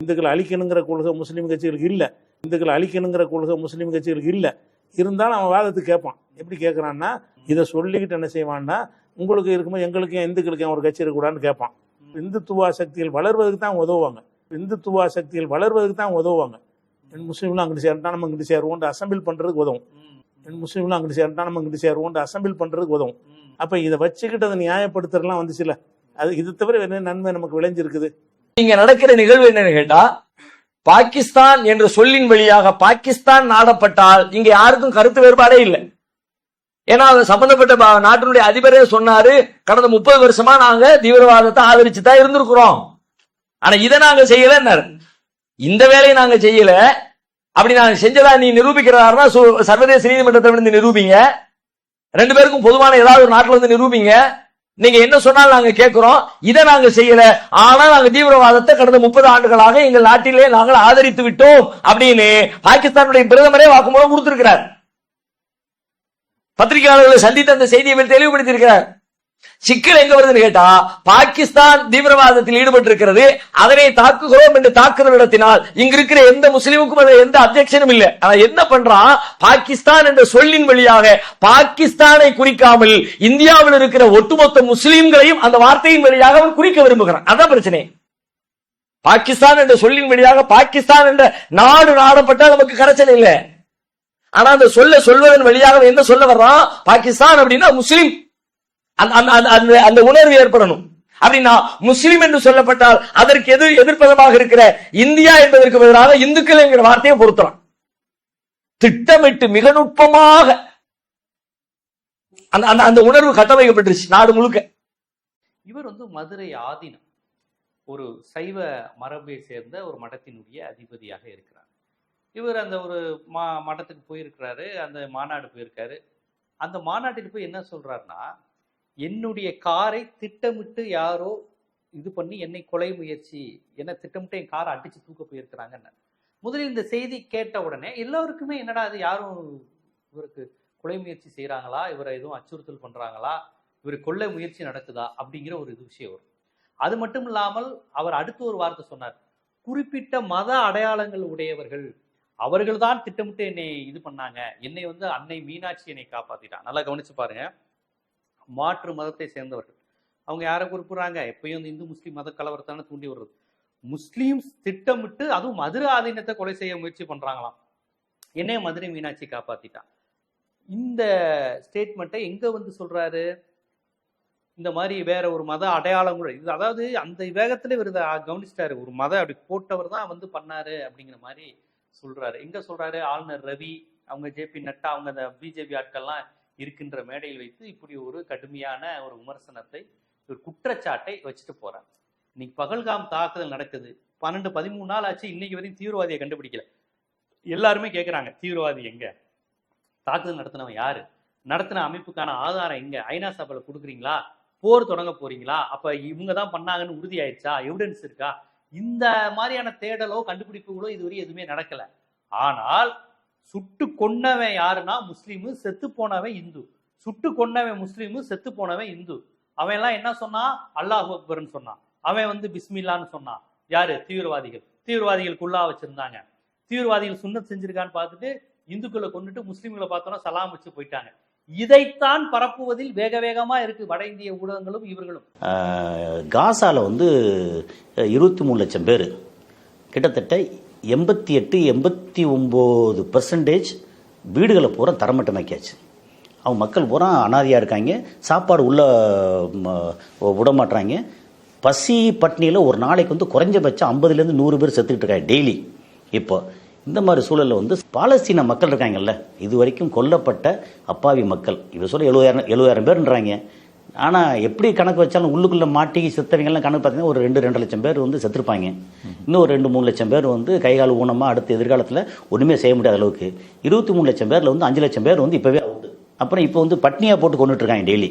இந்துக்களை அழிக்கணுங்கிற கொள்கை முஸ்லீம் கட்சிகளுக்கு இல்லை. இந்துக்களை அழிக்கணுங்கிற கொள்கை முஸ்லீம் கட்சிகளுக்கு இல்லை. இருந்தாலும் அவன் வாதத்துக்கு கேட்பான். எப்படி கேட்குறான்னா இதை சொல்லிக்கிட்டு என்ன செய்வான்னா உங்களுக்கு இருக்கும்போது எங்களுக்கும் இந்துக்களுக்கும் ஒரு கட்சி இருக்கக்கூடாதுன்னு கேட்பான். இந்துத்துவா சக்திகள் வளர்வதற்கு தான் உதவுவாங்க. இந்துத்துவா சக்திகள் வளர்வதற்கு தான் உதவுவாங்க. என் முஸ்லீம்லாம் அங்கிட்டு சேர்ந்தா நம்ம இங்கிட்டு சேருவோம் அசம்பிள் பண்ணுறதுக்கு உதவும். என் முஸ்லீம்லாம் அங்கிட்டு சேர்ந்தா நம்ம இங்கிட்டு சேருவோம் அசம்பிள் பண்ணுறதுக்கு உதவும். அப்போ இதை வச்சுக்கிட்டு அதை நியாயப்படுத்துறதுலாம் வந்துச்சுல அது இது தவிர என்ன நன்மை நமக்கு விளைஞ்சிருக்குது? இங்க நடக்கிற நிகழ்வு என்னன்னு கேட்டா பாகிஸ்தான் என்ற சொல்லின் வழியாக பாகிஸ்தான் நாடப்பட்டால் இங்க யாருக்கும் கருத்து வேறுபாடே இல்லை. ஏன்னா அது சம்பந்தப்பட்ட நாட்டினுடைய அதிபரே சொன்னாரு கடந்த முப்பது வருஷமா நாங்க தீவிரவாதத்தை ஆதரிச்சு தான் இருந்திருக்கிறோம். ஆனா இதை நாங்க செய்யல இந்த வேலையை நாங்க செய்யல. அப்படி நாங்க செஞ்சதா நீ நிரூபிக்கிறதா சர்வதேச நீதிமன்றத்தை வந்து நிரூபிங்க. ரெண்டு பேருக்கும் பொதுவான ஏதாவது ஒரு நாட்டுல வந்து நிரூபிங்க. நீங்க என்ன சொன்னாலும் நாங்க கேட்கிறோம் இதை நாங்க செய்யல. ஆனா நாங்க தீவிரவாதத்தை கடந்த முப்பது ஆண்டுகளாக எங்கள் நாட்டிலே நாங்கள் ஆதரித்து விட்டோம் அப்படின்னு பாகிஸ்தானுடைய பிரதமரே வாக்குமூலம் கொடுத்திருக்கிறார். பத்திரிகையாளர்களை சந்தித்து அந்த செய்தியை இவர் தெளிவுபடுத்தியிருக்கிறார். சிக்கல் எங்க வருதுன்னு கேட்டா பாகிஸ்தான் தீவிரவாதத்தில் ஈடுபட்டு இருக்கிறது அதனை தாக்குகிறோம் என்று தாக்குதல் நடத்தினால் இங்க இருக்கிற எந்த முஸ்லீமுக்கும் எந்த அப்ஜெக்ஷனும் இல்லை. ஆனா என்ன பண்றான் பாகிஸ்தான் என்ற சொல்லின் வழியாக பாகிஸ்தானை குறிக்காமல் இந்தியாவில் இருக்கிற ஒட்டுமொத்த முஸ்லீம்களையும் அந்த வார்த்தையின் வழியாக அவன் குறிக்க விரும்புகிறான். அதான் பிரச்சனை. பாகிஸ்தான் என்ற சொல்லின் வழியாக பாகிஸ்தான் என்ற நாடு நாடப்பட்டால் நமக்கு கரைச்சல் இல்லை. ஆனா அந்த சொல்ல சொல்வதன் வழியாக என்ன சொல்ல வர்றான்? பாகிஸ்தான் அப்படின்னா முஸ்லீம். அந்த அந்த- அந்த- அந்த உணர்வு ஏற்படணும். அப்படின்னா முஸ்லீம் என்று சொல்லப்பட்டால் அதற்கு எதிர் எதிர்ப்பதமாக இருக்கிற இந்தியா என்பதற்கு பதிலாக இந்துக்கள் என்கிற வார்த்தையை பொருத்துறான் திட்டமிட்டு மிக நுட்பமாக அந்த அந்த அந்த உணர்வு கட்டமைக்கப்பட்டுருச்சு நாடு முழுக்க. இவர் வந்து மதுரை ஆதீனம். ஒரு சைவ மரபை சேர்ந்த ஒரு மடத்தினுடைய அதிபதியாக இருக்கிறார். இவர் அந்த ஒரு மா மடத்துக்கு போயிருக்கிறாரு அந்த மாநாடு போயிருக்காரு. அந்த மாநாட்டில் போய் என்ன சொல்றாருன்னா என்னுடைய காரை திட்டமிட்டு யாரோ இது பண்ணி என்னை கொலை முயற்சி என்ன திட்டமிட்டு என் காரை அடிச்சு தூக்க போயிருக்கிறாங்கன்னு. முதலில் இந்த செய்தி கேட்ட உடனே எல்லோருக்குமே என்னடா அது யாரும் இவருக்கு கொலை முயற்சி செய்கிறாங்களா இவரை எதுவும் அச்சுறுத்தல் பண்ணுறாங்களா இவர் கொள்ளை முயற்சி நடக்குதா அப்படிங்கிற ஒரு இது விஷயம் வரும். அது மட்டும் இல்லாமல் அவர் அடுத்து ஒரு வார்த்தை சொன்னார் குறிப்பிட்ட மத அடையாளங்கள் உடையவர்கள் அவர்கள் தான் திட்டமிட்டு என்னை இது பண்ணாங்க என்னை வந்து அன்னை மீனாட்சி என்னை காப்பாத்திட்டான். நல்லா கவனிச்சு பாருங்க. மாற்று மதத்தை சேர்ந்தவர்கள். அவங்க யாரை குறிப்பிடுறாங்க? எப்பயும் இந்து முஸ்லீம் மத கலவரத்தான தூண்டி வருது முஸ்லீம்ஸ் திட்டமிட்டு அதுவும் மதுரை ஆதீனத்தை கொலை செய்ய முயற்சி பண்றாங்களாம். என்னைய மதுரை மீனாட்சி காப்பாத்திட்டான். இந்த ஸ்டேட்மெண்ட்டை எங்க வந்து சொல்றாரு? இந்த மாதிரி வேற ஒரு மத அடையாளம் கூட இது அதாவது அந்த வேகத்துல இவர் கவனிச்சிட்டாரு. ஒரு மத அப்படி போட்டவர் தான் வந்து பண்ணாரு அப்படிங்கிற மாதிரி சொல்றாரு. எங்க சொல்றாரு? ஆளுநர் ரவி அவங்க ஜேபி நட்டா அவங்க அந்த பிஜேபி ஆட்கள்லாம் இருக்கின்ற மேடையில் வைத்து இப்படி ஒரு கடுமையான ஒரு விமர்சனத்தை ஒரு குற்றச்சாட்டை வச்சுட்டு போறாங்க. இன்னைக்கு பகல்காம் தாக்குதல் நடக்குது. பன்னெண்டு பதிமூணு நாள் ஆச்சு இன்னைக்கு வரையும் தீவிரவாதியை கண்டுபிடிக்கல. எல்லாருமே கேட்குறாங்க தீவிரவாதி எங்க? தாக்குதல் நடத்தினவன் யாரு? நடத்தின அமைப்புக்கான ஆதாரம் எங்க? ஐநா சபையில் கொடுக்குறீங்களா? போர் தொடங்க போறீங்களா? அப்ப இவங்க தான் பண்ணாங்கன்னு உறுதி ஆயிடுச்சா எவிடன்ஸ் இருக்கா? இந்த மாதிரியான தேடலோ கண்டுபிடிப்புகளோ இதுவரை எதுவுமே நடக்கல. ஆனால் சுட்டு கொன்னவன் யாருன்னா முஸ்லீமு செத்து போனவன் இந்து. சுட்டு கொன்னவன் முஸ்லீமு செத்து போனவன் இந்து. அவன் எல்லாம் என்ன சொன்னான் அல்லாஹ் அக்பர்னு சொன்னான். அவன் வந்து பிஸ்மில்லான்னு சொன்னான். யாரு? தீவிரவாதிகள். தீவிரவாதிகளுக்குள்ளா வச்சிருந்தாங்க. தீவிரவாதிகள் சுண்ணத் செஞ்சிருக்கான்னு பார்த்துட்டு இந்துக்களை கொண்டுட்டு முஸ்லீம்களை பார்த்தோன்னா சலாம் வச்சு போயிட்டாங்க. இதைத்தான் பரப்புவதில் வேக வேகமாக இருக்கு வட இந்திய ஊடகங்களும் இவர்களும். காசால வந்து இருபத்தி மூணு லட்சம் பேர். கிட்டத்தட்ட எண்பத்தி எட்டு எண்பத்தி ஒம்பது பர்சன்டேஜ் வீடுகளை பூரா தரமட்டமாக்கியாச்சு. அவங்க மக்கள் பூரா அனாதையாக இருக்காங்க. சாப்பாடு உள்ளே ம, விட மாட்றாங்க பசி பட்னியில் ஒரு நாளைக்கு வந்து குறைஞ்சபட்சம் ஐம்பதுலேருந்து நூறு பேர் செத்துக்கிட்டு இருக்காங்க டெய்லி. இப்போ இந்த மாதிரி சூழலில் வந்து பாலஸ்தீன மக்கள் இருக்காங்கல்ல இது வரைக்கும் கொல்லப்பட்ட அப்பாவி மக்கள். இவர் சொல்ல எழுபதாயிரம் எழுபதாயிரம் பேர்ன்றாங்க. ஆனால் எப்படி கணக்கு வச்சாலும் உள்ளுக்குள்ளே மாட்டி செத்தவங்கெல்லாம் கணக்கு பார்த்தீங்கன்னா ஒரு ரெண்டு ரெண்டு லட்சம் பேர் வந்து செத்துருப்பாங்க. இன்னும் ஒரு ரெண்டு மூணு லட்சம் பேர் வந்து கைகால் ஊனமாக அடுத்த எதிர்காலத்தில் ஒன்றுமே செய்ய முடியாத அளவுக்கு. இருபத்தி மூணு லட்சம் பேரில் வந்து அஞ்சு லட்சம் பேர் வந்து இப்போவே அவுட்டு அப்புறம் இப்போ வந்து பட்னியாக போட்டு கொண்டுட்ருக்காங்க டெய்லி